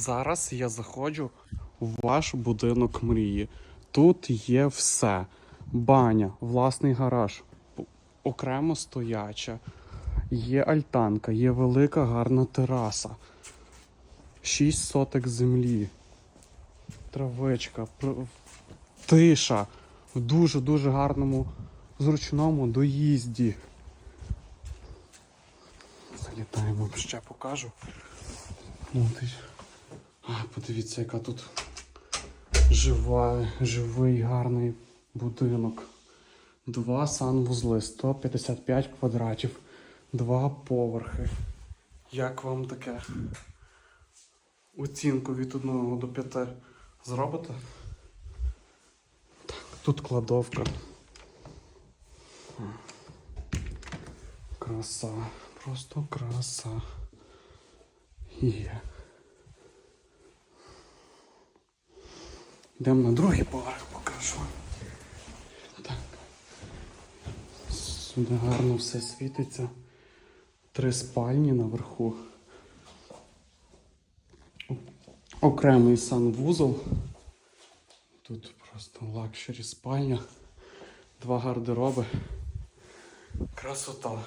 Зараз я заходжу в ваш будинок мрії. Тут є все: баня, власний гараж, окремо стояча, є альтанка, є велика гарна тераса, 6 соток землі, травичка, тиша в дуже-дуже гарному, зручному доїзді. Залітаємо, ще покажу. Ну, ти подивіться, яка тут жива, живий, гарний будинок. Два санвузли, 155 квадратів, два поверхи. Як вам таке? Оцінку від 1 до 5 зробите? Так, тут кладовка. Краса, просто краса. Є. Йдемо на другий поверх, покажу. Так. Сюди гарно все світиться. Три спальні наверху. Окремий санвузол. Тут просто лакшері спальня. Два гардероби. Красота.